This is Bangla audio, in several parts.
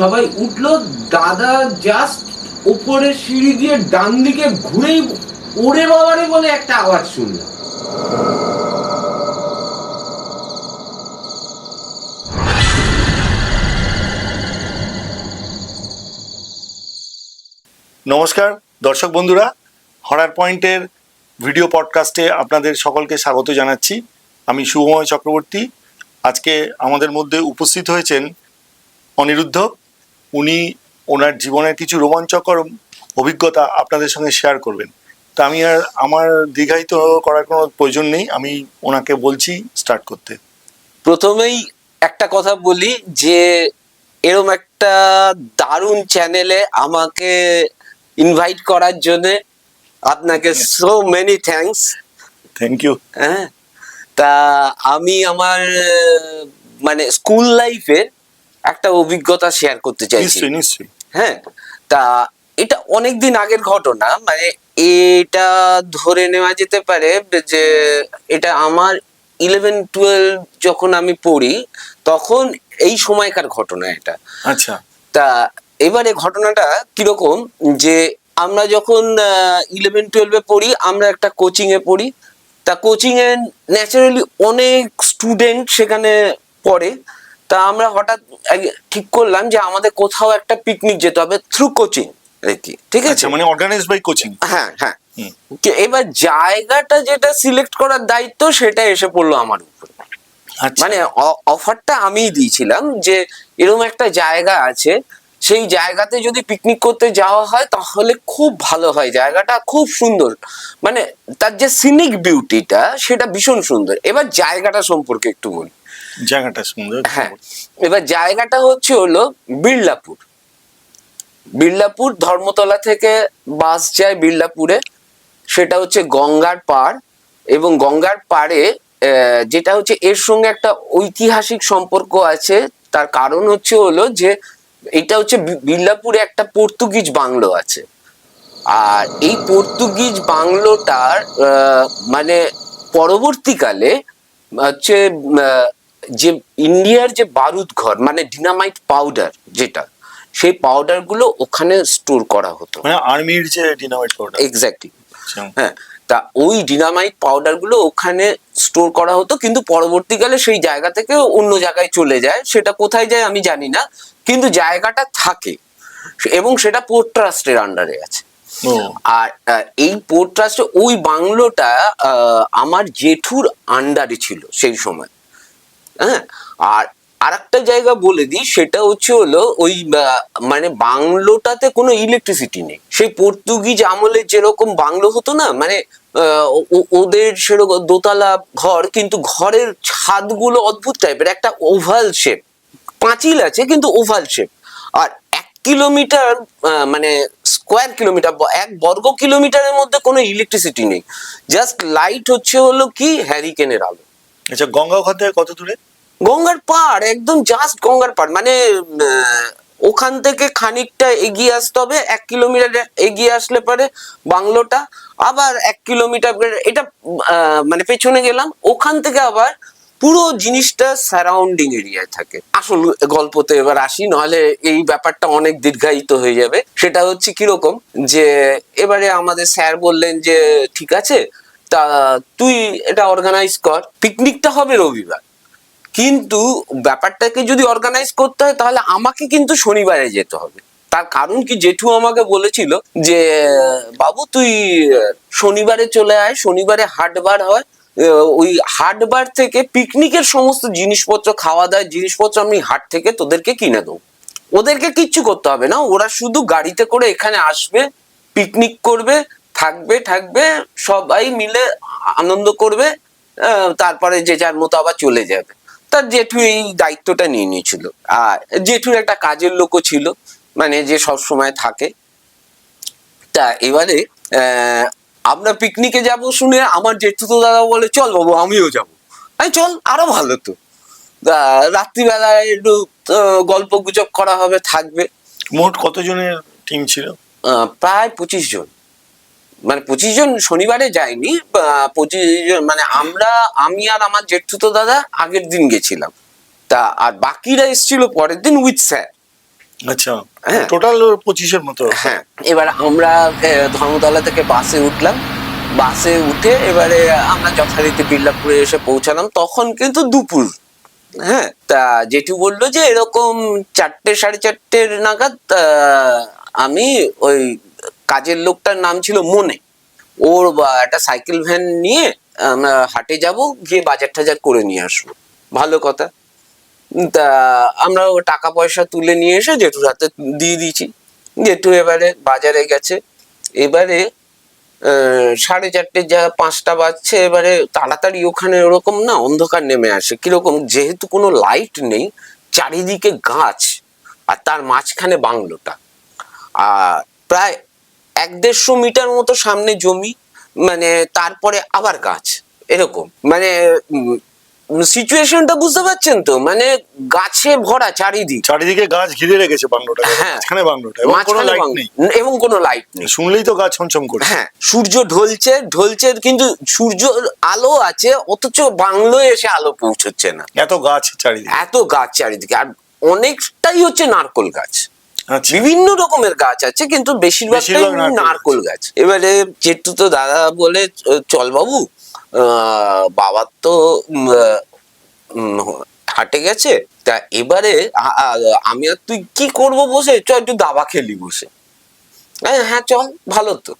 সবাই উঠল, দাদা জাস্ট উপরে সিঁড়ি দিয়ে ডান দিকে ঘুরেই ওরে বাবারে বলে একটা আওয়াজ শুনলাম। নমস্কার, দর্শক বন্ধুরা, হরার পয়েন্টের ভিডিও পডকাস্টে আপনাদের সকলকে স্বাগত জানাচ্ছি। আমি শুভময় চক্রবর্তী। আজকে আমাদের মধ্যে উপস্থিত হয়েছেন অনিরুদ্ধ। উনি ওনার জীবনের কিছু রোমাঞ্চকর অভিজ্ঞতা আপনাদের সঙ্গে শেয়ার করবেন। তা আমি আর আমার দীর্ঘায়িত করার কোনো প্রয়োজন নেই আমি ওনাকে বলছি স্টার্ট করতে। প্রথমেই একটা কথা বলি যে এরম একটা দারুণ চ্যানেলে আমাকে ইনভাইট করার জন্য আপনাকে so many thanks thank you হ্যাঁ তা আমি আমার মানে স্কুল লাইফের একটা অভিজ্ঞতা শেয়ার করতে চাইছি। হ্যাঁ তা এটা অনেক দিন আগের ঘটনা মানে এটা ধরে নেওয়া যেতে পারে যে এটা আমার ইলেভেন টুয়েলভ যখন আমি পড়ি তখন এই সময়কার ঘটনা এটা। আচ্ছা। তা এবারে ঘটনাটা কীরকম যে আমরা যখন ইলেভেন টুয়েলভে পড়ি আমরা একটা কোচিং এ পড়ি। তা কোচিং এ ন্যাচারালি অনেক স্টুডেন্ট সেখানে পড়ে। তা আমরা হঠাৎ ঠিক করলাম যে আমাদের কোথাও একটা পিকনিক যেতে হবে থ্রু কোচিং কি ঠিক আছে? আচ্ছা মানে অর্গানাইজ বাই কোচিং হ্যাঁ হ্যাঁ। এবার জায়গাটা যেটা সিলেক্ট করার দায়িত্ব সেটা এসে পড়ল আমার উপর। আচ্ছা। মানে অফারটা আমিই দিয়েছিলাম যে এরকম একটা জায়গা আছে সেই জায়গাতে যদি পিকনিক করতে যাওয়া হয় তাহলে খুব ভালো হয় জায়গাটা খুব সুন্দর। মানে তার যে সিনিক বিউটিটা সেটা ভীষণ সুন্দর। এবার জায়গাটা সম্পর্কে একটু বলি। জায়গাটা সুন্দর। হ্যাঁ এবার জায়গাটা হচ্ছে হলো বিড়লাপুর। বিড়লাপুর ধর্মতলা থেকে বাস যায় বিড়লাপুরে। সেটা হচ্ছে গঙ্গার পাড় এবং গঙ্গার পাড়ে যেটা হচ্ছে এর সঙ্গে একটা ঐতিহাসিক সম্পর্ক আছে। তার কারণ হচ্ছে হলো যে এটা হচ্ছে বি- বিড়লাপুরে একটা পর্তুগিজ বাংলো আছে। আর এই পর্তুগিজ বাংলোটার মানে পরবর্তীকালে হচ্ছে যে ইন্ডিয়ার যে বারুদ ঘর মানে ডিনামাইট পাউডার যেটা সেই পাউডারগুলো ওখানে স্টোর করা হতো। মানে আর্মির যে ডিনামাইট পাউডার এক্স্যাক্টলি হ্যাঁ তা ওই ডিনামাইট পাউডারগুলো ওখানে স্টোর করা হতো কিন্তু পরবর্তীকালে সেই জায়গা থেকে অন্য জায়গায় চলে যায় সেটা কোথায় যায় আমি জানি না কিন্তু জায়গাটা থাকে এবং সেটা পোর্ট ট্রাস্টের আন্ডারে আছে। আর এই পোর্ট ট্রাস্টে ওই বাংলোটা আমার জেঠুর আন্ডারে ছিল সেই সময়। হ্যাঁ? আর আরেকটা জায়গা বলে দিই, সেটা হচ্ছে হলো ওই মানে বাংলোটাতে কোনো ইলেকট্রিসিটি নেই। সেই পর্তুগিজ আমলে যেরকম বাংলো হতো না মানে ওদের সেরকম দোতলা ঘর, কিন্তু ঘরের ছাদগুলো অদ্ভুত টাইপের একটা ওভাল শেপ পাঁচিল আছে, কিন্তু ওভাল শেপ আর এক কিলোমিটার মানে স্কোয়ার কিলোমিটার এক বর্গ কিলোমিটারের মধ্যে কোনো ইলেকট্রিসিটি নেই। জাস্ট লাইট হচ্ছে হলো কি হ্যারিকেনের আলো। আচ্ছা গঙ্গা ঘর থেকে কত দূরে? গঙ্গার পাড়, একদম জাস্ট গঙ্গার পাড়। মানে ওখান থেকে খানিকটা এগিয়ে আসতে হবে, এক কিলোমিটার এগিয়ে আসলে পরে বাংলোটা, আবার এক কিলোমিটার এটা মানে পেছনে গেলাম, ওখান থেকে আবার পুরো জিনিসটা সারাউন্ডিং এরিয়ায় থাকে। আসল গল্পতে এবার আসি, নাহলে এই ব্যাপারটা অনেক দীর্ঘায়িত হয়ে যাবে। সেটা হচ্ছে কীরকম যে, এবারে আমাদের স্যার বললেন যে, ঠিক আছে, তা তুই এটা অর্গানাইজ কর। পিকনিকটা হবে রবিবার। কিন্তু ব্যাপারটাকে যদি অর্গানাইজ করতে হয়, তাহলে আমাকে কিন্তু শনিবারে যেতে হবে। তার কারণ কি? জেঠু আমাকে বলেছিল যে, বাবু, তুই শনিবারে চলে আয়, শনিবারে হাটবার হয়। ওই হাটবার থেকে পিকনিকের সমস্ত জিনিসপত্র খাওয়া দাওয়ার জিনিসপত্র আমি হাট থেকে তোদেরকে কিনে দেবো। ওদেরকে কিচ্ছু করতে হবে না। ওরা শুধু গাড়িতে করে এখানে আসবে পিকনিক করবে, থাকবে থাকবে, সবাই মিলে আনন্দ করবে তারপরে যে যার মতো আবার চলে যাবে। তার জেঠু এই দায়িত্বটা নিয়ে নিয়েছিল। আর জেঠুর একটা কাজের লোকও ছিল মানে যে সব সময় থাকে। তা এবারে আমরা পিকনিকে যাব শুনে আমার জেঠু তো দাদা বলে চল বাবু আমিও যাব। আমি চল আরও ভালো তো। রাত্রিবেলায় একটু গল্প গুজব করা হবে থাকবে। মোট কতজনের টিম ছিল? প্রায় পঁচিশ জন। মানে পঁচিশ জন শনিবারে যায়নি পঁচিশ জন মানে আমরা আমি আর আমার জেঠুতো দাদা আগের দিন গেছিলাম। তা আর বাকিরা এসেছিল পরের দিন উইথ স্যার আচ্ছা হ্যাঁ। টোটাল পঁচিশের মতো। হ্যাঁ এবার আমরা ধর্মতলা থেকে বাসে উঠলাম। বাসে উঠে এবারে আমরা যথারীতি বিল্লাপুরে এসে পৌঁছালাম। তখন কিন্তু দুপুর। হ্যাঁ তা জেঠু বলল যে এরকম চারটে সাড়ে চারটের নাগাদ আমি ওই কাজের লোকটার নাম ছিল মনে। ওর একটা সাইকেল ভ্যান নিয়ে আমরা হাটে যাব, গিয়ে বাজার টাজার করে নিয়ে আসব। ভালো কথা। তা, আমরা ও টাকা পয়সা তুলে নিয়ে এসে জেঠুর হাতে দিয়ে দিয়েছি। জেঠু এবারে বাজারে গেছে। এবারে সাড়ে চারটে যা পাঁচটা বাজছে, এবারে তাড়াতাড়ি ওখানে ওরকম না অন্ধকার নেমে আসে। কীরকম? যেহেতু কোনো লাইট নেই, চারিদিকে গাছ, আর তার মাঝখানে বাংলোটা। আর প্রায় এক দেড়শো মিটার মতো সামনে জমি মানে তারপরে আবার গাছ এরকম। মানে সিচুয়েশনটা বুঝতে পারছেন তো? মানে গাছে ভরা চারিদিক। চারিদিকে গাছ ঘিরে রেখেছে বাংলোটা। হ্যাঁ। মাঝখানে বাংলোটা এবং কোনো লাইট নেই। এবং কোনো লাইট নেই। শুনলেই তো গাছ ছমছম করে। হ্যাঁ সূর্য ঢলছে ঢলছে কিন্তু সূর্য আলো আছে অথচ বাংলোয় এসে আলো পৌঁছচ্ছে না। এত গাছ চারিদিকে। এত গাছ চারিদিকে আর অনেকটাই হচ্ছে নারকোল গাছ। বিভিন্ন রকমের গাছ আছে কিন্তু বেশিরভাগটাই বেশিরভাগ নারকোল গাছ। এবারে যেটু তো দাদা বলে চল বাবু বাবার তো হাটে গেছে তা এবারে আমি আর তুই কি করব বসে? চ একটু দাবা খেলি বসে। হ্যাঁ হ্যাঁ চল ভালো তো।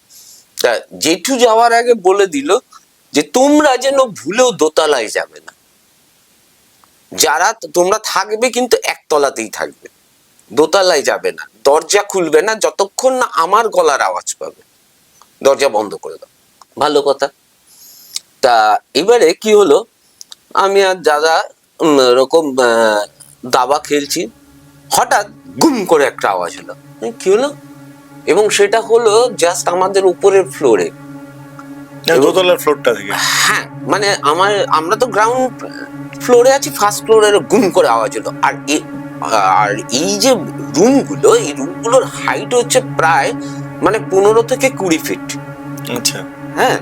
তা জেঠু যাওয়ার আগে বলে দিল যে তোমরা যেন ভুলেও দোতলায় যাবে না। যারা তোমরা থাকবে কিন্তু একতলাতেই থাকবে। দোতলায় যাবে না দরজা খুলবে না যতক্ষণ না আমার গলার আওয়াজ পাবে। দরজা বন্ধ করে দাও। ভালো কথা। তা এবারে কি হলো? আমি আর দাদা এরকম দাবা খেলছি। হঠাৎ গুম করে একটা আওয়াজ হলো। কি হলো? এবং সেটা হলো জাস্ট আমাদের উপরের ফ্লোরে দোতলার ফ্লোরটা থেকে। হ্যাঁ মানে আমার আমরা তো গ্রাউন্ড ফ্লোরে আছি ফার্স্ট ফ্লোরে গুম করে আওয়াজ হলো। আর আর এই যে রুমগুলো এই রুমগুলোর হাইট হচ্ছে প্রায় মানে পনেরো থেকে কুড়ি ফিট আচ্ছা। হ্যাঁ?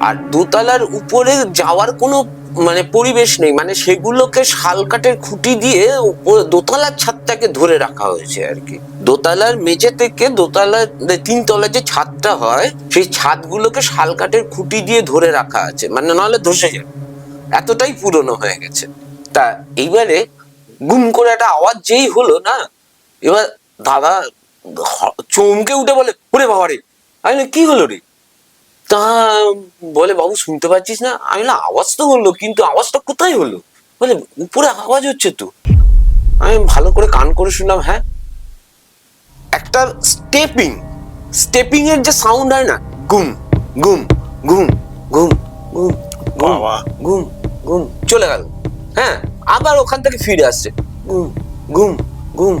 আর দোতলার উপরে যাওয়ার কোনো মানে পরিবেশ নেই। মানে সেগুলোকে শালকাঠের খুঁটি দিয়ে দোতলার ছাদটাকে ধরে রাখা হয়েছে আর কি। দোতলার মেঝে থেকে দোতলার তিনতলার যে ছাদটা হয় সেই ছাদগুলোকে শালকাঠের খুঁটি দিয়ে ধরে রাখা আছে। মানে নাহলে ধসে যাবে। এতটাই পুরনো হয়ে গেছে। তা এইবারে গুম করে একটা আওয়াজ যেই হলো না এবার দাদা চমকে উঠে বলে ওরে বাবা রে! আমি কি হলো রে? তা বলে বাবু শুনতে পাচ্ছিস না? আমি না আওয়াজ তো হলো কিন্তু আওয়াজটা কোথায় হলো? বলে উপরে আওয়াজ হচ্ছে তো। আমি ভালো করে কান করে শুনলাম হ্যাঁ? একটা স্টেপিং স্টেপিং এর যে সাউন্ড হয় না গুম গুম গুম গুম গুম গুম। গুম গুম চলে গেল হ্যাঁ? আবার ওখান থেকে ফিরে আসছে। গুম গুম গুম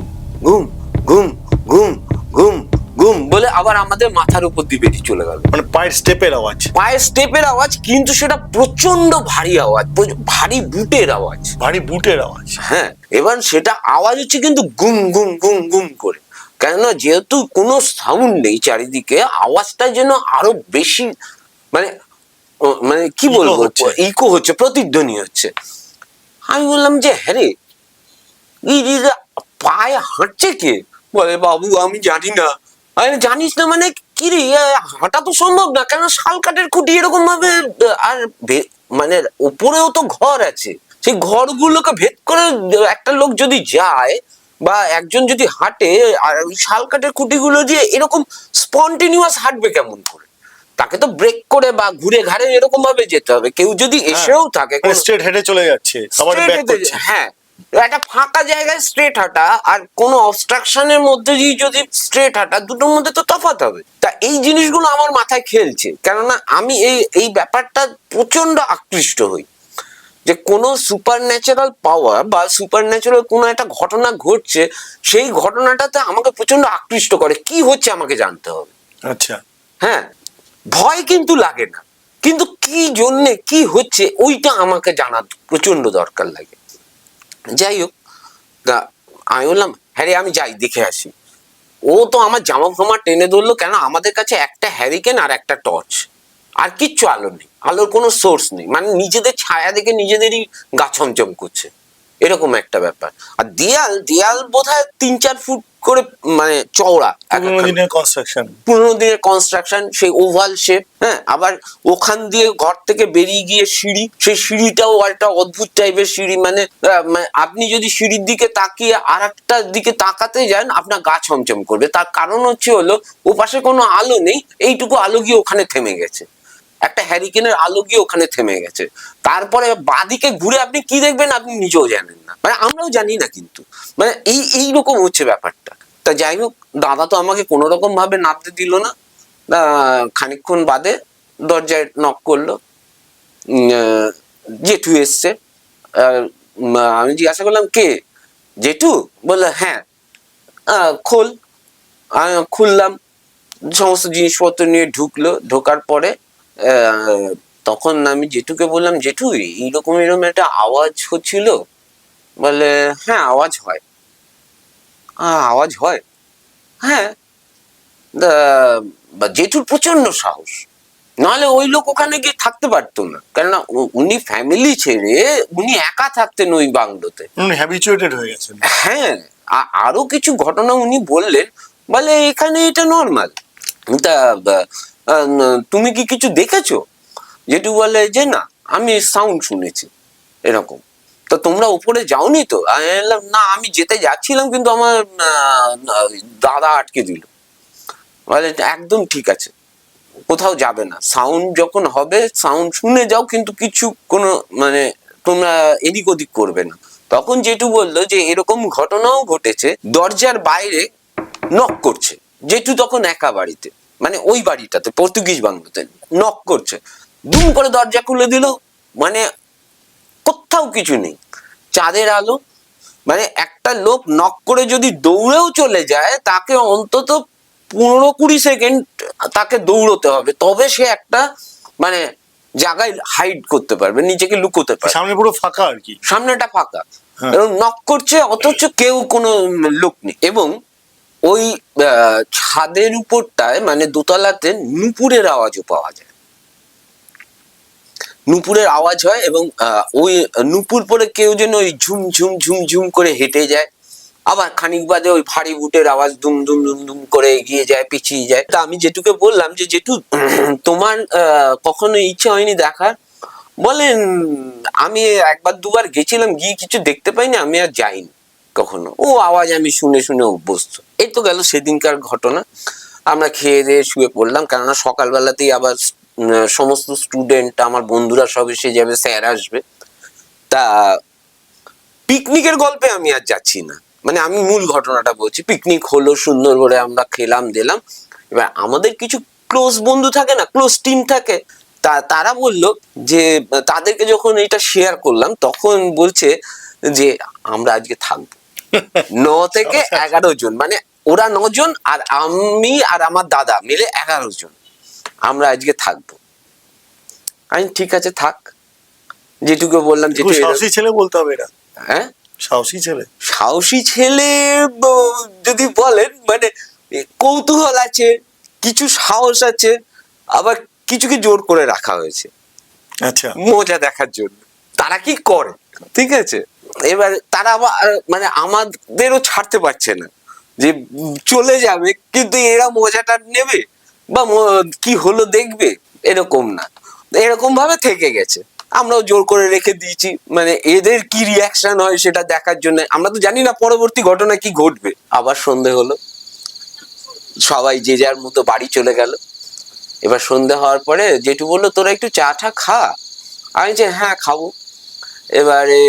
গুম গুম গুম গুম গুম বলে আবার আমাদের মাথার উপর দিয়ে বেরিয়ে চলে গেল। মানে পায়ের স্টেপের আওয়াজ। পায়ের স্টেপের আওয়াজ কিন্তু সেটা প্রচণ্ড ভারী আওয়াজ ভারী বুটের আওয়াজ। ভারী বুটের আওয়াজ। হ্যাঁ এবার সেটা আওয়াজ হচ্ছে কিন্তু গুম গুম গুম গুম করে। কেননা যেহেতু কোনো সাউন্ড নেই চারিদিকে আওয়াজটা যেন আরও বেশি মানে মানে কি বলব হচ্ছে। ইকো হচ্ছে প্রতিধ্বনি হচ্ছে। আমি বললাম যে হ্যাঁ রে এই যে যে পায়ে হাঁটছে কে? বলে বাবু আমি জানি না। বলি, জানিস না মানে কি রে হাঁটা তো সম্ভব না কেন শাল কাঠের খুঁটি এরকম ভাবে আর মানে উপরেও তো ঘর আছে। সেই ঘরগুলোকে ভেদ করে একটা লোক যদি যায় বা একজন যদি হাঁটে আর শাল কাঠের খুঁটিগুলো দিয়ে এরকম স্পন্টিনিউয়াস হাঁটবে কেমন করে? তাকে তো ব্রেক করে বা ঘুরে ঘাড়ে এরকম ভাবে যেতে হবে। কেউ যদি এসেও থাকে স্ট্রেট হেডে চলে যাচ্ছে আবার ব্যাক করছে। হ্যাঁ। একটা ফাঁকা জায়গায় স্ট্রেট হাঁটা আর কোনো অবস্ট্রাকশনের মধ্যে দিয়ে যদি স্ট্রেট হাঁটা দুটোর মধ্যে তো তফাৎ হবে। তা এই জিনিসগুলো আমার মাথায় খেলছে। কেননা আমি এই এই ব্যাপারটা প্রচণ্ড আকৃষ্ট হই। যে কোনো সুপার ন্যাচারাল পাওয়ার বা সুপার ন্যাচারাল কোনো একটা ঘটনা ঘটছে সেই ঘটনাটাতে আমাকে প্রচণ্ড আকৃষ্ট করে। কি হচ্ছে আমাকে জানতে হবে। আচ্ছা। হ্যাঁ। ভয় কিন্তু লাগে না। কিন্তু কি জন্যে কি হচ্ছে ওইটা আমাকে জানা প্রচণ্ড দরকার লাগে। যাই হোক আমি বললাম হ্যাঁ রে, আমি যাই দেখে আসি। ও তো আমার জামা ফামা টেনে ধরলো কেন? আমাদের কাছে একটা হ্যারিকেন আর একটা টর্চ আর কিচ্ছু আলো নেই আলোর কোনো সোর্স নেই। মানে নিজেদের ছায়া দেখে নিজেদেরই গা ছমছম করছে। এরকম একটা ব্যাপার। আর দেয়াল দেয়াল বোধহয় তিন চার ফুট করে মানে চওড়া পুরোনো দিনের কনস্ট্রাকশন পুরোনো দিনের কনস্ট্রাকশন সেই ওভাল শেপ হ্যাঁ? আবার ওখান দিয়ে ঘর থেকে বেরিয়ে গিয়ে সিঁড়ি সেই সিঁড়িটাও একটা অদ্ভুত টাইপের সিঁড়ি। মানে মানে আপনি যদি সিঁড়ির দিকে তাকিয়ে আর একটা দিকে তাকাতে যান আপনার গা ছমছম করবে। তার কারণ হচ্ছে হলো ও পাশে কোনো আলো নেই এইটুকু আলো গিয়ে ওখানে থেমে গেছে। একটা হ্যারিকেনের আলো গিয়ে ওখানে থেমে গেছে। তারপরে বাদিকে ঘুরে আপনি কি দেখবেন আপনি নিজেও জানেন না। মানে আমরাও জানি না কিন্তু। মানে এই এই রকম হচ্ছে ব্যাপারটা। তা যাই হোক, দাদা তো আমাকে কোনো রকম ভাবে নামতে দিল না। তা খানিকক্ষণ বাদে দরজায় নক করল। জেঠু এসছে। আমি জিজ্ঞাসা করলাম, কে? জেঠু? বলল হ্যাঁ। খোল। খুললাম। সমস্ত জিনিসপত্র নিয়ে ঢুকলো। ঢোকার পরে তখন আমি জেঠুকে বললাম জেঠু এইরকম এরকম একটা আওয়াজ হচ্ছিল? বলে হ্যাঁ আওয়াজ হয়। আওয়াজ হয়? হ্যাঁ। জেঠুর প্রচণ্ড সাহস। নাহলে ওই লোক ওখানে গিয়ে থাকতে পারতো না। কেননা উনি ফ্যামিলি ছেড়ে উনি একা থাকতেন ওই বাংলোতে। হ্যাবিচুয়েটেড হয়ে গেছেন। হ্যাঁ আরও কিছু ঘটনা উনি বললেন। বলে এখানে এটা নর্মাল তা তুমি কি কিছু দেখেছ? যেটু বলে যে না, আমি সাউন্ড শুনেছি, এরকম। তো তোমরা উপরে যাওনি তো? আমি না, আমি যেতে যাচ্ছিলাম, কিন্তু আমার দাদা আটকে দিল। বলে, একদম ঠিক আছে, কোথাও যাবে না। সাউন্ড যখন হবে সাউন্ড শুনে যাও, কিন্তু কিছু কোনো মানে তোমরা এদিক ওদিক করবে না। তখন জেঠু বলল যে, এরকম ঘটনাও ঘটেছে, দরজার বাইরে নক করছে। জেঠু তখন একা বাড়িতে মানে ওই বাড়িটাতে পর্তুগিজ বাংলোতে নক করছে। দুম করে দরজা খুলে দিল মানে কোথাও কিছু নেই। চাঁদের আলো মানে একটা লোক নক করে যদি দৌড়েও চলে যায় তাকে অন্তত পনেরো কুড়ি সেকেন্ড তাকে দৌড়তে হবে। তবে সে একটা মানে জায়গায় হাইড করতে পারবে নিজেকে লুকোতে পারবে। সামনে পুরো ফাঁকা আর কি। সামনেটা ফাঁকা। হ্যাঁ। এবং নক করছে অথচ কেউ কোনো লোক নেই। এবং ওই ছাদের উপরটায় মানে দোতলাতে নুপুরের আওয়াজও পাওয়া যায়। নুপুরের আওয়াজ হয় এবং ওই নুপুর পরে কেউ যেন ওই ঝুম ঝুম ঝুম ঝুম করে হেঁটে যায়। আবার খানিক বাদে ওই ভারী বুটের আওয়াজ দুম দুম দুম দুম করে এগিয়ে যায়, পিছিয়ে যায়। তা আমি যেটুকে বললাম যে যেটু তোমার কখনো ইচ্ছে হয়নি দেখার, বলেন, আমি একবার দুবার গেছিলাম, গিয়ে কিছু দেখতে পাইনি, আমি আর যাইনি। কখনো। ও আওয়াজ আমি শুনে শুনে অভ্যস্ত। এই তো গেল সেদিনকার ঘটনা। আমরা খেয়ে দিয়ে শুয়ে পড়লাম, কেননা সকালবেলাতেই আবার সমস্ত স্টুডেন্ট আমার বন্ধুরা সব এসে যাবে, স্যার আসবে। তা পিকনিকের গল্পে আমি আর যাচ্ছি না। মানে আমি মূল ঘটনাটা বলছি পিকনিক হলো সুন্দর করে আমরা খেলাম, দিলাম। এবার আমাদের কিছু ক্লোজ বন্ধু থাকে না ক্লোজ টিম থাকে, তা তারা বলল যে, তাদেরকে যখন এটা শেয়ার করলাম, তখন বলছে যে, আমরা আজকে থাকব। ন থেকে এগারো জন মানে ওরা নজন আর আমি আর আমার দাদা মিলে এগারো জন। আমরা আজকে থাকব। আমি ঠিক আছে থাক। যেটুকু বললাম যেটুকু সাহসী ছেলে বলতে হবে এটা হ্যাঁ? সাহসী ছেলে। সাহসী ছেলে যদি বলেন মানে কৌতূহল আছে কিছু সাহস আছে আবার কিছুকে জোর করে রাখা হয়েছে। আচ্ছা। মজা দেখার জন্য। তারা কি করে? ঠিক আছে? এবার তারা আবার মানে আমাদেরও ছাড়তে পারছে না যে চলে যাবে, কিন্তু এরা মজাটা নেবে বা কি হলো দেখবে, এরকম না। এরকম ভাবে থেকে গেছে। আমরাও জোর করে রেখে দিয়েছি মানে এদের কি রিয়াকশন হয় সেটা দেখার জন্য। আমরা তো জানি না পরবর্তী ঘটনা কি ঘটবে। আবার সন্ধে হলো, সবাই যে যার মতো বাড়ি চলে গেল। এবার সন্ধে হওয়ার পরে জেঠু বলল, তোরা একটু চা টা খা। আমি যে হ্যাঁ খাব। এবারে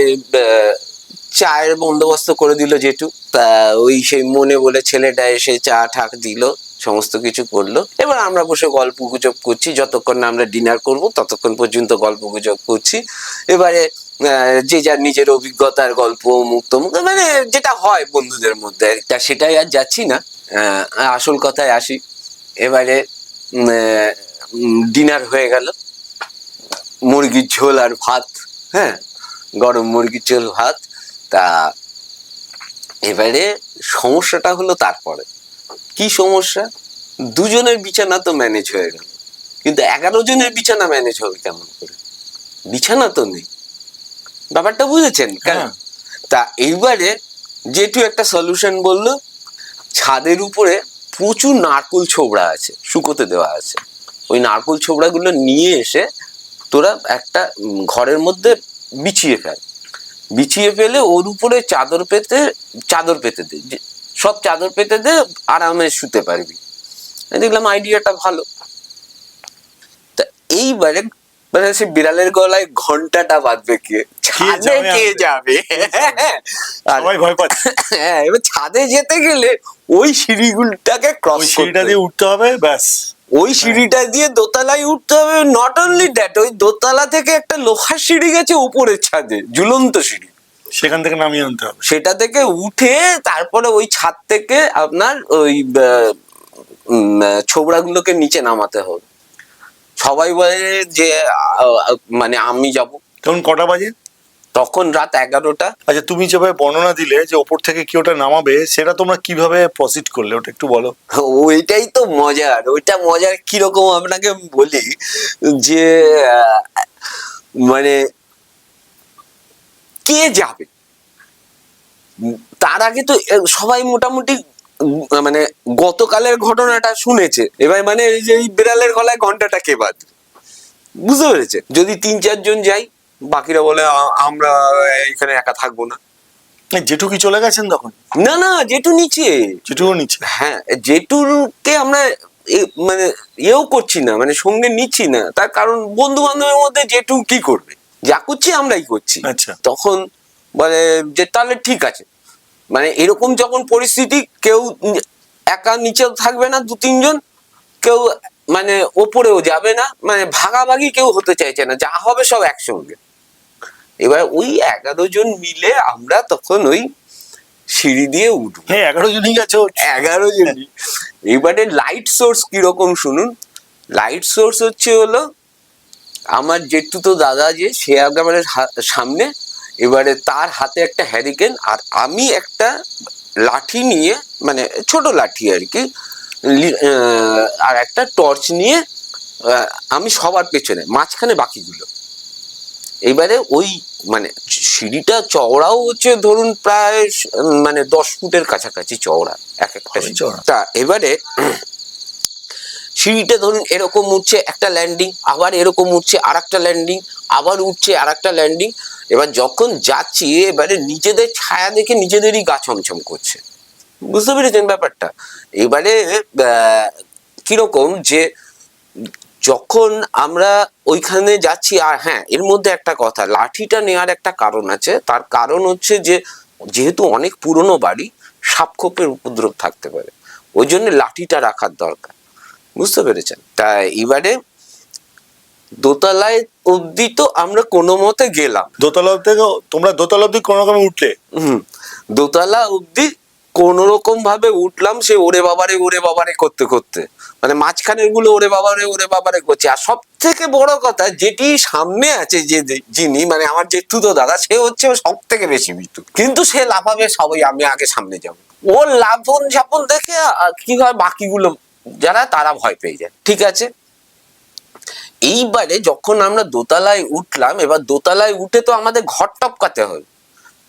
চায়ের বন্দোবস্ত করে দিল জেঠু। তা ওই সেই মনে বলে ছেলেটা এসে চা ঠাক দিল, সমস্ত কিছু করল। এবার আমরা বসে গল্প গুজব করছি। যতক্ষণ না আমরা ডিনার করব, ততক্ষণ পর্যন্ত গল্প গুজব করছি। এবারে যে যার নিজের অভিজ্ঞতার গল্প মুক্ত মানে যেটা হয় বন্ধুদের মধ্যে, তা সেটাই আর যাচ্ছি না। আসল কথায় আসি। এবারে ডিনার হয়ে গেল। মুরগির ঝোল আর ভাত হ্যাঁ? গরম মুরগির চোল ভাত। তা এবারে সমস্যাটা হলো তারপরে। কি সমস্যা? দুজনের বিছানা তো ম্যানেজ হয়ে গেল। কিন্তু এগারো জনের বিছানা ম্যানেজ হবে কেমন করে? বিছানা তো নেই। ব্যাপারটা বুঝেছেন? কেন? হ্যাঁ। তা এইবারে যেটু একটা সলিউশন বলল ছাদের উপরে প্রচুর নারকুল ছোবড়া আছে শুকোতে দেওয়া আছে। ওই নারকুল ছোবড়াগুলো নিয়ে এসে তোরা একটা ঘরের মধ্যে বিছিয়ে ফেল। বিছিয়ে ফেলে ওর উপরে চাদর পেতে চাদর পেতে দে। সব চাদর পেতে দে আরামে শুতে পারবি। দেখলাম আইডিয়াটা ভালো। তা এইবারে মানে সে বিড়ালের গলায় ঘন্টাটা বাঁধবে কে? ছাদে কে যাবে? আর সবাই ভয় পাচ্ছে। হ্যাঁ এবার ছাদে যেতে গেলে ওই সিঁড়িগুলটাকে ক্রস সিঁড়িটা দিয়ে উঠতে হবে ব্যাস। ওই সিঁড়িটা দিয়ে দোতলায় উঠতে হবে নট অনলি দ্যাট ওই দোতলা থেকে একটা লোহার সিঁড়ি গেছে উপরের ছাদে ঝুলন্ত সিঁড়ি। সেখান থেকে নামিয়ে আনতে হবে। সেটা থেকে উঠে তারপরে ওই ছাদ থেকে আপনার ওই ছোবড়াগুলোকে নিচে নামাতে হবে। সবাই বলে যে মানে আমি যাব। তখন কটা বাজে? তখন রাত এগারোটা। আচ্ছা তুমি যেভাবে বর্ণনা দিলে যে ওপর থেকে কি ওটা নামাবে সেটা তোমরা কীভাবে প্রসিড করলে? ওটা একটু বলো। ওইটাই তো মজার। ওইটা মজার কীরকম আপনাকে বলি যে মানে কে যাবে? তার আগে তো সবাই মোটামুটি মানে গতকালের ঘটনাটা শুনেছে। এবার মানে এই যে বিড়ালের গলায় ঘন্টাটা কে বাদ বুঝতে পেরেছে? যদি তিন চারজন যাই বাকিরা বলে আমরা এখানে একা থাকব না। জেঠু কি চলে গেছেন তখন? না না যেটু নিচে। জেঠুও নিচে? হ্যাঁ জেঠুরকে আমরা মানে ইয়েও করছি না মানে সঙ্গে নিচ্ছি না। তার কারণ বন্ধু বান্ধবের মধ্যে জেঠু কি করবে? যা করছি আমরাই করছি। আচ্ছা। তখন মানে যে তাহলে ঠিক আছে। মানে এরকম যখন পরিস্থিতি কেউ একা নিচেও থাকবে না দু তিনজন কেউ মানে ওপরেও যাবে না মানে ভাগাভাগি কেউ হতে চাইছে না যা হবে সব একসঙ্গে। এবার ওই এগারো জন মিলে আমরা তখন ওই সিঁড়ি দিয়ে উঠবো। হ্যাঁ এগারো জনই গেছে এগারো জনই। এবারে লাইট সোর্স কীরকম শুনুন? লাইট সোর্স হচ্ছে হলো আমার যেটু তো দাদা যে সে একেবারে সামনে এবারে তার হাতে একটা হ্যারিকেন আর আমি একটা লাঠি নিয়ে মানে ছোট লাঠি আর কি আর একটা টর্চ নিয়ে আমি সবার পেছনে মাঝখানে বাকিগুলো। এবারে ওই মানে সিঁড়িটা চওড়াও হচ্ছে ধরুন প্রায় মানে দশ ফুটের কাছাকাছি চওড়া এক একটা। তা এবারে সিঁড়িটা ধরুন এরকম উঠছে একটা ল্যান্ডিং আবার এরকম উঠছে আর একটা ল্যান্ডিং আবার উঠছে আর একটা ল্যান্ডিং। এবার যখন যাচ্ছি এবারে নিজেদের ছায়া দেখে নিজেদেরই গা ছমছম করছে। বুঝতে পেরেছেন ব্যাপারটা? এবারে কীরকম যে যখন আমরা ওইখানে যাচ্ছি আর হ্যাঁ এর মধ্যে একটা কথা লাঠিটা নেওয়ার একটা কারণ আছে। তার কারণ হচ্ছে যে যেহেতু অনেক পুরনো বাড়ি সাপখোপের উপদ্রব থাকতে পারে। ওই জন্য লাঠিটা রাখার দরকার। বুঝতে পেরেছেন? তা এবারে দোতলায় অব্দি তো আমরা কোনো মতে গেলাম। দোতলা থেকে তোমরা দোতলা অব্দি কোনো রকমে উঠলে? হুম। দোতলা অব্দি কোন রকম ভাবে উঠলাম সে ওরে বাবারে ওরে বাবারে করতে করতে। মানে মাঝখানেরগুলো ওরে বাবারে ওরে বাবারে করছে। আর সব থেকে বড় কথা, যেটি সামনে আছে যে যিনি মানে আমার জেঠুতো দাদা, সে হচ্ছে সব থেকে বেশি মৃত্যু। কিন্তু সে লাফাবে, সবাই আমি আগে সামনে যাব। ওর লাফন ঝাপন দেখে কি হয়, বাকিগুলো যারা, তারা ভয় পেয়ে যায়। ঠিক আছে? এইবারে যখন আমরা দোতলায় উঠলাম, এবার দোতলায় উঠে তো আমাদের ঘর টপকাতে হবে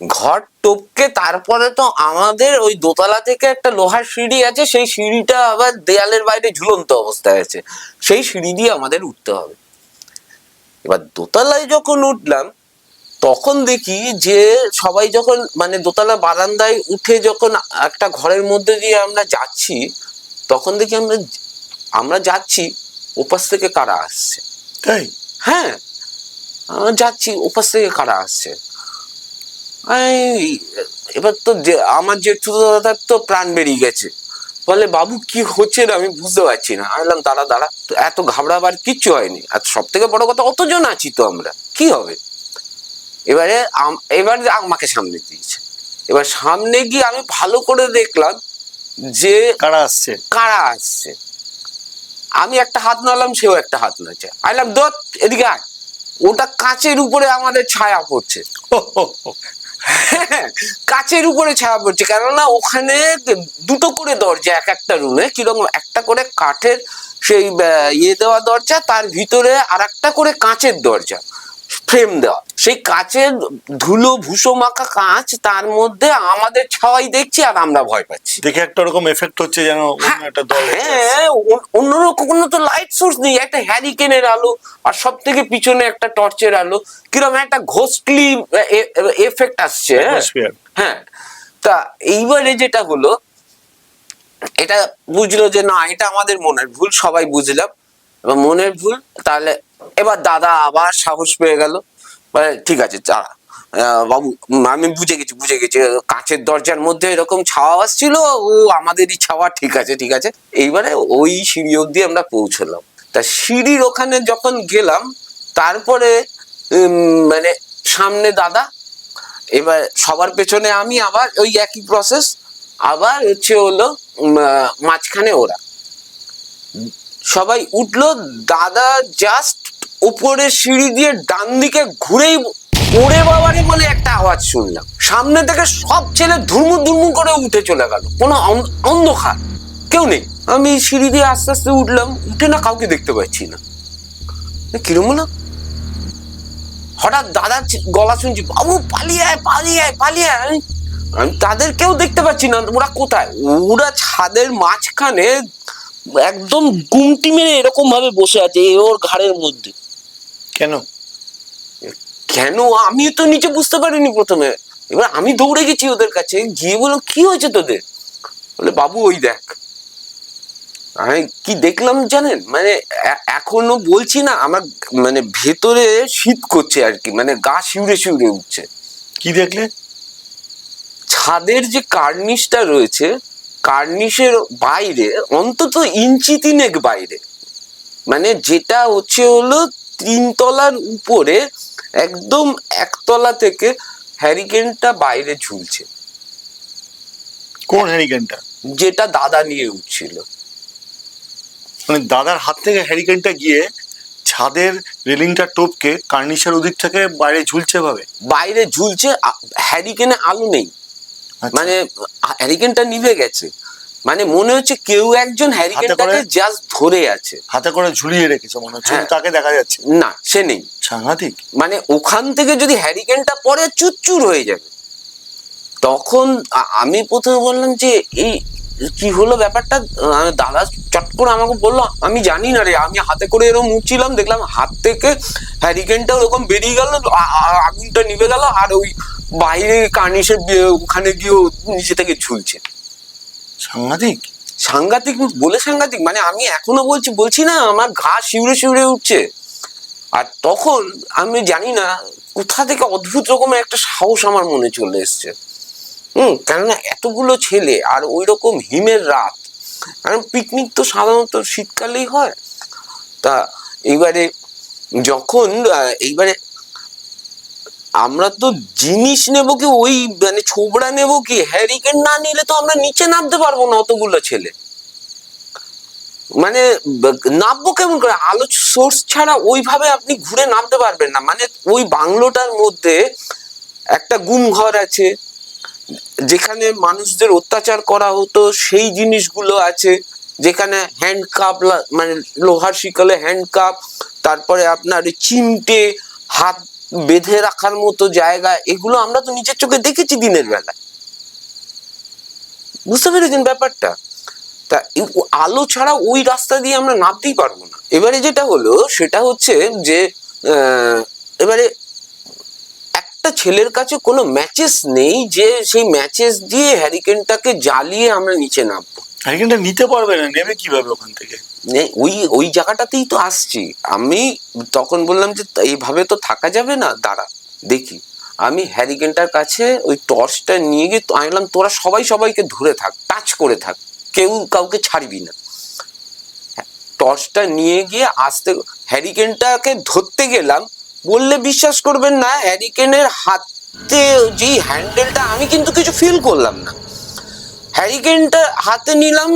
ঘর টপকে তারপরে তো আমাদের ওই দোতলা থেকে একটা লোহার সিঁড়ি আছে সেই সিঁড়িটা আবার দেয়ালের বাইরে ঝুলন্ত অবস্থায় আছে। সেই সিঁড়ি দিয়ে আমাদের উঠতে হবে। এবার দোতলায় যখন উঠলাম তখন দেখি যে সবাই যখন মানে দোতলা বারান্দায় উঠে যখন একটা ঘরের মধ্যে দিয়ে আমরা যাচ্ছি তখন দেখি আমরা আমরা যাচ্ছি ওপাশ থেকে কারা আসছে? তাই? হ্যাঁ আমরা যাচ্ছি ওপাশ থেকে কারা আসছে? এবার তো যে আমার যে দাদার তো প্রাণ বেরিয়ে গেছে। বলে বাবু কি হচ্ছে রে? আমি বুঝতে পারছি না। আমি বললাম দাঁড়া দাঁড়া তো এত ঘাবড়াবার কিচ্ছু হয়নি। আর সব থেকে বড় কথা অতজন আছি তো আমরা। কি হবে? এবারে এবারে আমাকে সামনে দিয়েছে। এবার সামনে গিয়ে আমি ভালো করে দেখলাম যে কারা আসছে? কারা আসছে। আমি একটা হাত নাড়লাম সেও একটা হাত নাড়ছে। আইলাম দত এদিকে আয়। ওটা কাচের উপরে আমাদের ছায়া পড়ছে। কাচের উপরে ছায়া পড়ছে। কেননা ওখানে দুটো করে দরজা, এক একটা রুমে। কীরকম একটা করে কাঠের সেই ইয়ে দেওয়া দরজা, তার ভিতরে আর একটা করে কাঁচের দরজা। ফ্রেম দেওয়া। সেই কাচের ধুলো ভুসো মাখা কাঁচ তার মধ্যে আমাদের ছাওয়াই দেখছি আর আমরা ভয় পাচ্ছি। দেখে একটা ওরকম এফেক্ট হচ্ছে যেন অন্য একটা দল হ্যাঁ অন্য- অন্যরকম কোনো তো লাইট সোর্স নেই। একটা হ্যারিকেনের আলো আর সব থেকে পিছনে একটা টর্চের আলো। কীরকম একটা ঘোস্টলি এফেক্ট আসছে হ্যাঁ? হ্যাঁ। তা এইবারে যেটা হলো এটা বুঝলো যে না এটা আমাদের মনের ভুল সবাই বুঝলাম। মনের ভুল তাহলে এবার দাদা আবার সাহস পেয়ে গেল। বলে ঠিক আছে আহ, বাবু আমি বুঝে গেছি বুঝে গেছি। কাঁচের দরজার মধ্যে এরকম ছাওয়া আসছিল ও আমাদেরই ছাওয়া ঠিক আছে ঠিক আছে। এইবারে ওই সিঁড়ি অব্দি আমরা পৌঁছলাম। তা সিঁড়ির ওখানে যখন গেলাম তারপরে মানে সামনে দাদা এবার সবার পেছনে আমি আবার ওই একই প্রসেস আবার হচ্ছে হলো মাঝখানে ওরা। সবাই উঠল দাদা জাস্ট উপরে সিঁড়ি দিয়ে ডান দিকে ঘুরেই ওরে বাবারে বলে একটা আওয়াজ শুনলাম। সামনে থেকে সব ছেলে ধুমু ধুমু করে উঠে চলে গেল। কোনো অন্ধকার, কেউ নেই। আমি সিঁড়ি দিয়ে আস্তে আস্তে উঠলাম, উঠে না কাউকে দেখতে পাচ্ছি না। কিরম হলো? হঠাৎ দাদার গলা শুনছি, বাবু, পালিয়ে আয় পালিয়ে আয় পালিয়ে আয়। আমি- আমি তাদের কেউ দেখতে পাচ্ছি না, ওরা কোথায়? ওরা ছাদের মাঝখানে একদম গুমটি মেরে এরকম ভাবে বসে আছে ওর ঘাড়ের মধ্যে। কেন? কেন? আমি তো নিচে বুঝতে পারিনি প্রথমে। এবার আমি দৌড়ে গেছি ওদের কাছে গিয়ে বললাম কি হয়েছে তোদের? বলে বাবু ওই দেখ। আমি কি দেখলাম জানেন? মানে এখনও বলছি না আমার মানে ভেতরে শীত করছে আর কি মানে গা শিউরে শিউরে উঠছে। কি দেখলে? ছাদের যে কার্নিশটা রয়েছে কার্নিশের বাইরে অন্তত ইঞ্চি তিনেক বাইরে। মানে যেটা হচ্ছে হলো তিনতলার উপরে একদম একতলা থেকে হ্যারিকেনটা বাইরে ঝুলছে। কোন হ্যারিকেনটা? যেটা দাদা নিয়ে উঠছিল। মানে দাদার হাত থেকে হ্যারিকেনটা গিয়ে ছাদের রেলিংটা টপকে কার্নিশের ওদিক থেকে বাইরে ঝুলছে ভাবে বাইরে ঝুলছে হ্যারিকেনে আলো নেই। আচ্ছা। মানে হ্যারিকেনটা নিভে গেছে। মানে মনে হচ্ছে কেউ একজন হ্যারিকেনটাকে জাস্ট ধরে আছে। হাতে করে ঝুলিয়ে রেখেছে মনে হচ্ছে। হ্যাঁ। তাকে দেখা যাচ্ছে। না সে নেই। সাংঘাতিক। মানে ওখান থেকে যদি হ্যারিকেনটা পরে চুরচুর হয়ে যাবে। তখন আমি প্রথমে বললাম যে এই কি হলো ব্যাপারটা? দাদা চট করে আমাকে বলল আমি জানি না রে আমি হাতে করে এরকম উঠছিলাম দেখলাম হাত থেকে হ্যারিকেনটা ওরকম বেরিয়ে গেল আগুনটা নিভে গেল আর ওই বাইরে কার্নিশের ওখানে গিয়ে নিচে থেকে ঝুলছে। সাংঘাতিক? সাংঘাতিক বলে সাংঘাতিক? মানে আমি এখনও বলছি বলছি না, আমার ঘা শিউরে শিউরে উঠছে। আর তখন আমি জানি না, কোথা থেকে অদ্ভুত রকমের একটা সাহস আমার মনে চলে এসছে। হুম, কেননা এতগুলো ছেলে আর ওই রকম হিমের রাত, কারণ পিকনিক তো সাধারণত শীতকালেই হয়। তা এইবারে যখন এইবারে আমরা তো জিনিস নেব কি, ওই মানে ছোবড়া নেব কি? হ্যারিকেন না নিলে তো আমরা নিচে নামতে পারব না অতগুলো ছেলে। মানে নামবো কেমন করে? আলো সোর্স ছাড়া ওইভাবে আপনি ঘুরে নামতে পারবেন না। মানে ওই বাংলোটার মধ্যে একটা গুম ঘর আছে, যেখানে মানুষদের অত্যাচার করা হতো, সেই জিনিসগুলো আছে, যেখানে হ্যান্ড কাপ মানে লোহার শিকলে হ্যান্ড কাপ তারপরে আপনার চিমটে, হাত বেঁধে রাখার মতো জায়গা, এগুলো আমরা তো নিজের চোখে দেখেছি দিনের বেলা। বুঝতে পেরেছেন ব্যাপারটা? তা আলো ছাড়া ওই রাস্তা দিয়ে আমরা নামতেই পারব না। এবারে যেটা হলো, সেটা হচ্ছে যে এবারে একটা ছেলের কাছে কোনো ম্যাচেস নেই যে সেই ম্যাচেস দিয়ে হ্যারিকেনটাকে জ্বালিয়ে আমরা নিচে নামবো। হ্যারিকেনটা নিতে পারবে না, নেবে কীভাবে ওখান থেকে? ওই ওই জায়গাটাতেই তো আসছি। আমি তখন বললাম যে এইভাবে তো থাকা যাবে না, দাঁড়া, দেখি। আমি হ্যারিকেনটার কাছে ওই টর্চটা নিয়ে গিয়ে আমি বললাম, তোরা সবাই সবাইকে ধরে থাক টাচ করে থাক, কেউ কাউকে ছাড়বি না। টর্চটা নিয়ে গিয়ে আসতে হ্যারিকেনটাকে ধরতে গেলাম, বললে বিশ্বাস করবেন না হ্যারিকেনের হাতে যেই হ্যান্ডেলটা আমি কিন্তু কিছু ফিল করলাম না। হ্যারিকেনটা হাতে নিলাম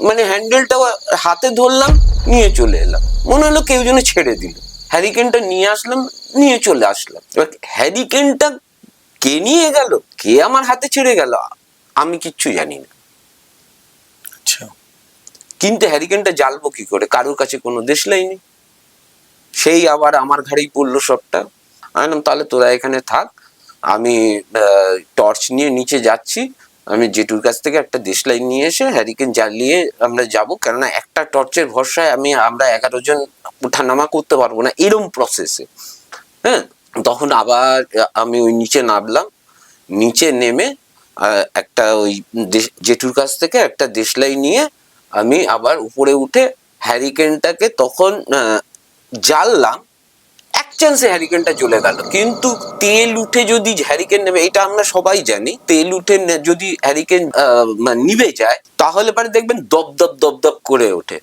মানে হ্যান্ডেলটা হাতে ধরলাম নিয়ে চলে এলাম। মনে হলো কেউ যেন ছেড়ে দিল। হ্যারিকেনটা নিয়ে আসলাম নিয়ে চলে আসলাম। এবার হ্যারিকেনটা কে নিয়ে গেল? কে আমার হাতে ছেড়ে গেল? আমি কিচ্ছু জানি না। আচ্ছা। কিন্তু হ্যারিকেনটা জ্বালবো কি করে? কারোর কাছে কোনো দেশলাই নেই। সেই আবার আমার ঘাড়েই পড়ল সবটা। আমি তাহলে তোরা এখানে থাক। আমি টর্চ নিয়ে নিচে যাচ্ছি। আমি জেঠুর কাছ থেকে একটা দেশলাই নিয়ে এসে হ্যারিকেন জ্বালিয়ে আমরা যাব। কেননা একটা টর্চের ভরসায় আমি, আমরা এগারো জন ওঠানামা করতে পারব না এরম প্রসেসে হ্যাঁ? তখন আবার আমি ওই নিচে নামলাম। নিচে নেমে একটা ওই জেঠুর কাছ থেকে একটা দেশলাই নিয়ে আমি আবার উপরে উঠে হ্যারিকেনটাকে তখন জ্বাললাম। চান্সে হ্যারিকেনটা জ্বলে গেল। কিন্তু তেল উঠে যদি হ্যারিকেন নেবে এটা আমরা সবাই জানি, তেল উঠে যদি হ্যারিকেন নিভে যায়, তাহলে পরে দেখবেন দপ দপ দপ দপ করে ওঠে।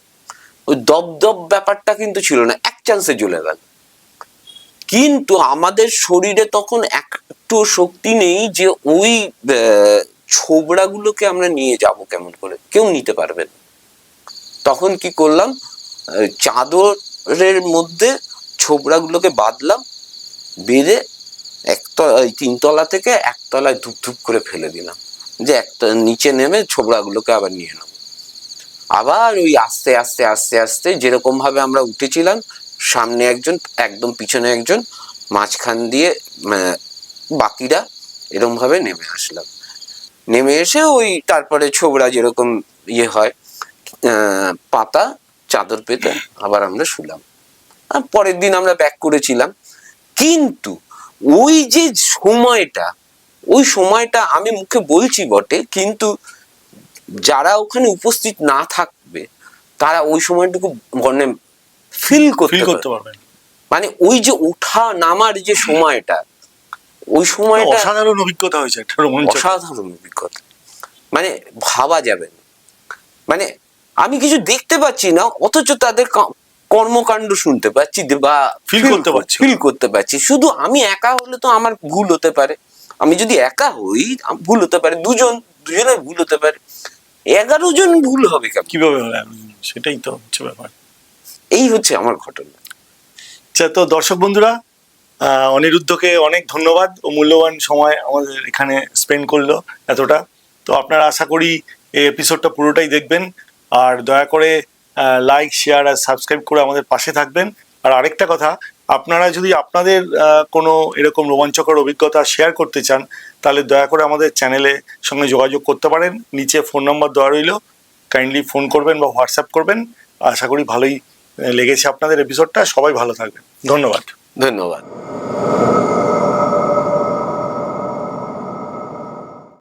ওই দপ দপ ব্যাপারটা কিন্তু ছিল না, এক চান্সে জ্বলে গেল। কিন্তু আমাদের শরীরে তখন একটু শক্তি নেই যে ওই ছোবড়াগুলোকে আমরা নিয়ে যাব কেমন করে, কেউ নিতে পারবে না। তখন কি করলাম চাদরের মধ্যে ছোবড়াগুলোকে বাঁধলাম, বেঁধে একতলা ওই তিনতলা থেকে একতলায় ধূপ ধূপ করে ফেলে দিলাম। যে একটা নিচে নেমে ছোবড়াগুলোকে আবার নিয়ে নেব আবার ওই আস্তে আস্তে আস্তে আস্তে যেরকম ভাবে আমরা উঠেছিলাম, সামনে একজন, একদম পিছনে একজন, মাঝখান দিয়ে বাকিরা এরকম ভাবে নেমে আসলাম। নেমে এসে ওই তারপরে ছোবড়া যেরকম ইয়ে হয় পাতা, চাদর পেতে আবার আমরা শুলাম। পরের দিন আমরা ব্যাক করেছিলাম। কিন্তু ওই যে সময়টা ওই সময়টা আমি মুখে বলছি বটে কিন্তু যারা ওখানে উপস্থিত না থাকবে তারা ওই সময়টুকু মানে ফিল করতে পারবে। মানে ওই যে ওঠা নামার যে সময়টা ওই সময়টা অসাধারণ অভিজ্ঞতা হয়েছে একটা অসাধারণ অভিজ্ঞতা। মানে ভাবা যাবে না। মানে আমি কিছু দেখতে পাচ্ছি না অথচ তাদের কর্মকাণ্ড শুনতে পাচ্ছি বা ফিল করতে পারছি। ফিল করতে পারছি শুধু আমি একা হলে তো আমার ভুল হতে পারে। আমি যদি একা হই ভুল হতে পারে। দুজন দুজনের ভুল হতে পারে। এগারো জন ভুল হবে কীভাবে? সেটাই তো হচ্ছে ব্যাপার। এই হচ্ছে আমার ঘটনা। আচ্ছা তো দর্শক বন্ধুরা অনিরুদ্ধকে অনেক ধন্যবাদ ও মূল্যবান সময় আমাদের এখানে স্পেন্ড করল এতটা। তো আপনারা আশা করি এই এপিসোডটা পুরোটাই দেখবেন। আর দয়া করে লাইক শেয়ার আর সাবস্ক্রাইব করে আমাদের পাশে থাকবেন। আর আরেকটা কথা, আপনারা যদি আপনাদের কোনো এরকম রোমাঞ্চকর অভিজ্ঞতা শেয়ার করতে চান, তাহলে দয়া করে আমাদের চ্যানেলে সঙ্গে যোগাযোগ করতে পারেন। নিচে ফোন নম্বর দেওয়া রইল। কাইন্ডলি ফোন করবেন বা হোয়াটসঅ্যাপ করবেন। আশা করি ভালোই লেগেছে আপনাদের এপিসোডটা সবাই ভালো থাকবেন। ধন্যবাদ। ধন্যবাদ।